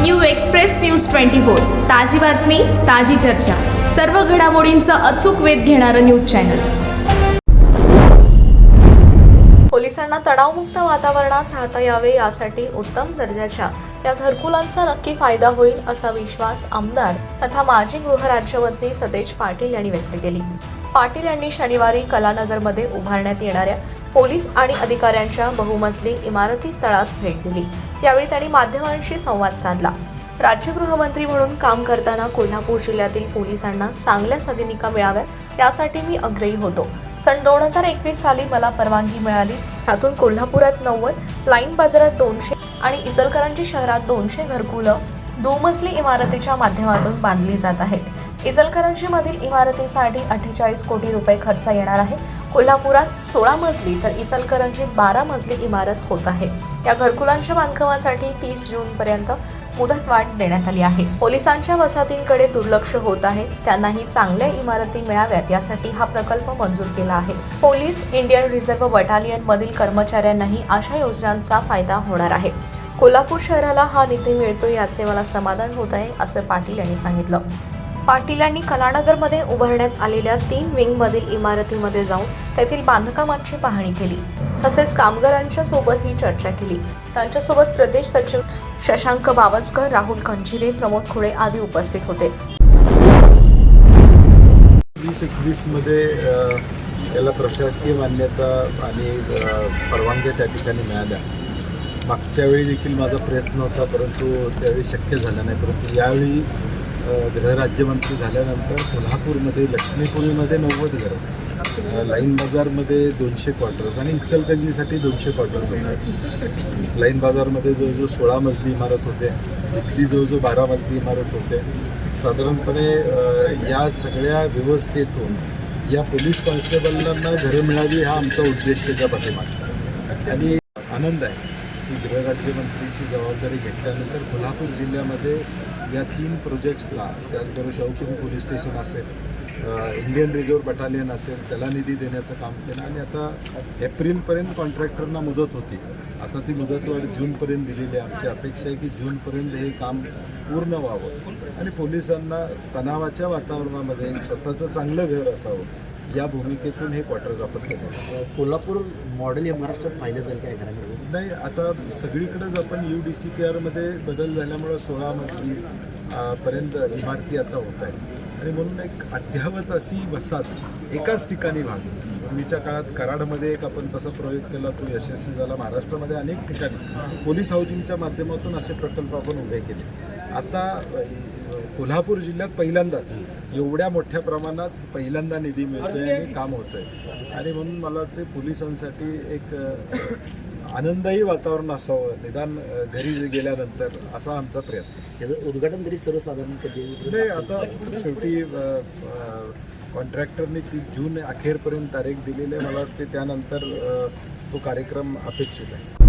New express news twenty four. ताजी बातमी ताजी चर्चा. सर्व घडामोडींचा अचूक वेध घेणारं न्यूज चॅनल. पोलिसांना तणावमुक्त वातावरणात राहता यावे यासाठी उत्तम दर्जाच्या या घरकुलांचा नक्की फायदा होईल असा विश्वास आमदार तथा माजी गृहराज्यमंत्री सतेज पाटील यांनी व्यक्त केली. पाटील यांनी शनिवारी कलानगरमध्ये उभारण्यात येणाऱ्या पोलीस आणि अधिकाऱ्यांच्या बहुमजली इमारती स्थळास भेट दिली. यावेळी त्यांनी माध्यमांशी संवाद साधला. राज्य गृहमंत्री म्हणून काम करताना कोल्हापूर जिल्ह्यातील पोलिसांना चांगल्या सदिनिका मिळाव्यात यासाठी मी आग्रही होतो. सन दोन हजार एकवीस साली मला परवानगी मिळाली. त्यातून कोल्हापुरात नव्वद लाईन बाजारात दोनशे आणि इचलकरांची शहरात दोनशे घरकुलं दुमजली इमारतीच्या माध्यमातून बांधली जात आहेत. इचलकरंजीमधील इमारतीसाठी अठ्ठेचाळीस कोटी रुपये खर्च येणार आहे. कोल्हापुरात सोळा मजली तर इचलकरंजीत बारा मजली इमारत होत आहे. या घरकुलांच्या बांधकामासाठी तीस जूनपर्यंत मुदतवाढ देण्यात आली आहे. पोलिसांच्या वसाहतींकडे दुर्लक्ष होत आहे. त्यांनाही चांगल्या इमारती मिळाव्यात यासाठी हा प्रकल्प मंजूर केला आहे. पोलीस इंडियन रिझर्व्ह बटालियन मधील कर्मचाऱ्यांनाही अशा योजनांचा फायदा होणार आहे. कोल्हापूर शहराला हा निधी मिळतो याचे मला समाधान होत आहे असं पाटील यांनी सांगितलं. पाटील यांनी कलानगरमध्ये उभारण्यात आलेल्या तीन विंगमधील इमारतीमध्ये जाऊन तेथील बांधकामांची पाहणी केली. तसेच कामगारांच्या सोबतही चर्चा केली. त्यांच्यासोबत प्रदेश सचिव शशांक बावस्कर राहुल खंजिरे प्रमोद खुडे आदी उपस्थित होते. वीस एकवीसमध्ये याला प्रशासकीय मान्यता आणि परवानग्या त्या ठिकाणी मिळाल्या. मागच्या वेळी देखील माझा प्रयत्न होता परंतु त्यावेळी शक्य झालं नाही. परंतु यावेळी गृहराज्यमंत्री झाल्यानंतर कोल्हापूरमध्ये लक्ष्मीपुरीमध्ये नव्वद घरं. लाईन बाजारमध्ये दोनशे क्वार्टर्स आणि इचलकंजीसाठी दोनशे क्वार्टर्स होते लाईन बाजारमध्ये जवळजवळ सोळा मजली इमारत होते. इथली जवळजवळ बारा मजली इमारत होते. साधारणपणे या सगळ्या व्यवस्थेतून या पोलीस कॉन्स्टेबलांना घरं मिळावी हा आमचा उद्देश त्याच्या पाठीमागचा. आणि आनंद आहे. की गृहराज्यमंत्रीची जबाबदारी घेतल्यानंतर कोल्हापूर जिल्ह्यामध्ये या तीन प्रोजेक्ट्सला त्याचबरोबर शाहूपुरी पोलीस स्टेशन असेल इंडियन रिझर्व्ह बटालियन असेल त्याला निधी देण्याचं काम केलं आणि आता एप्रिलपर्यंत कॉन्ट्रॅक्टरना मुदत होती. आता ती मुदतवाढ जूनपर्यंत दिलेली आहे. आमची अपेक्षा आहे की जूनपर्यंत हे काम पूर्ण व्हावं. आणि पोलिसांना तणावाच्या वातावरणामध्ये स्वतःचं चांगलं घर असावं. या भूमिकेतून हे क्वार्टर्स आपण केलं. कोल्हापूर मॉडेल हे महाराष्ट्रात पाहिलं जाईल काय घरामध्ये नाही आता सगळीकडेच आपण यू डी सी पी आरमध्ये बदल झाल्यामुळं सोळा मजली पर्यंत इमारती आता होत आहेत आणि म्हणून एक अद्यावत अशी वसाहत एकाच ठिकाणी व्हावी. पूर्वीच्या काळात कराडमध्ये एक आपण तसा प्रयोग केला तो यशस्वी झाला. महाराष्ट्रामध्ये अनेक ठिकाणी पोलीस हाऊसिंगच्या माध्यमातून असे प्रकल्प आपण उभे केले. आता कोल्हापूर जिल्ह्यात पहिल्यांदाच एवढ्या मोठ्या प्रमाणात पहिल्यांदा निधी मिळतोय आणि काम होतंय. आणि म्हणून मला वाटते पोलिसांसाठी एक आनंदही वातावरण असावं. निदान घरी गेल्यानंतर असा आमचा प्रयत्न. याचं उद्घाटन तरी सर्वसाधारण कधी नाही आता शेवटी कॉन्ट्रॅक्टरने ती जून अखेरपर्यंत तारीख दिलेली आहे. मला वाटते त्यानंतर तो कार्यक्रम अपेक्षित आहे.